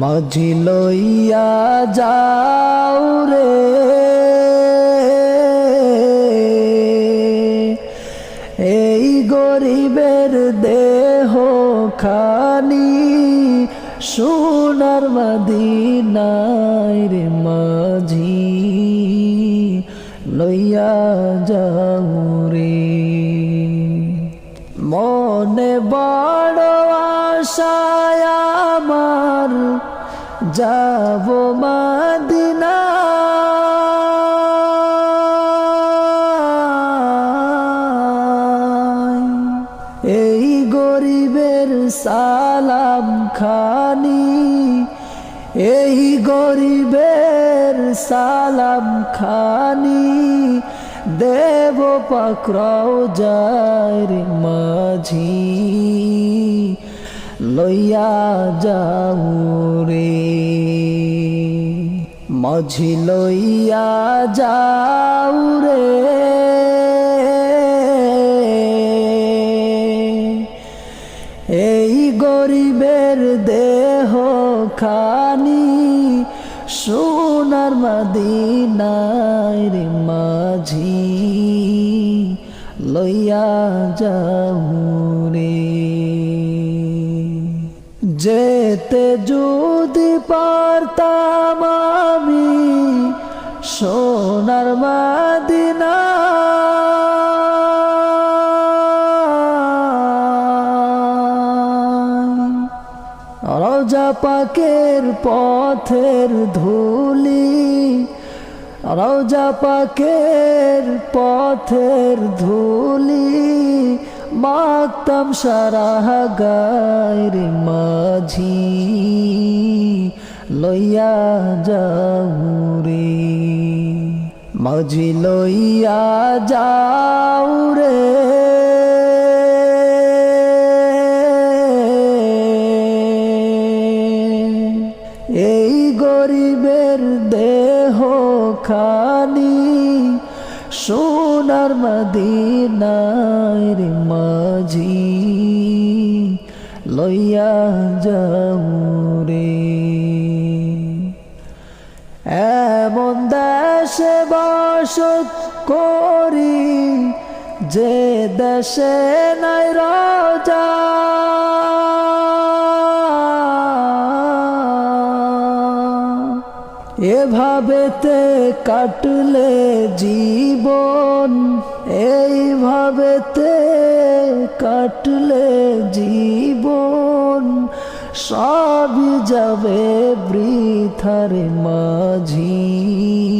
মাঝি লইয়া যাও রে। এই গরিবের দেহ খানি সোনার মদিনায় রে মাঝি লইয়া যাও রে। মনে বড় আশায় আমার যাব মাদিনা। এই গরিবের সালাম খানি, এই গরিবের সালাম খানি, দেব পাকরাও যায় রে মাঝি, লইয়া যাও মাঝি লইয়া যাও রে। এই গরিবের দেহ খানি সোনার মদিনায় রে মাঝি লইয়া যাও রে। যেতে যদি পারতাম সোনার মাদিনা। রোজা পাকের পথের ধুলি রোজা পাকের পথের ধুলি মাকতাম সারা গায়ের মাঝি লইয়া যাও মাঝি লইয়া যাও রে। এই গরিবের দেহ খানি সোনার মদিনায় রে মাঝি, লইয়া যাও রে। এমন দেশে বসত করি, যে দেশে নাই রাজা। এভাবেতে কাটলে জীবন, এইভাবেতে কাটলে জীবন। সবই যাবে বৃথার মাঝি।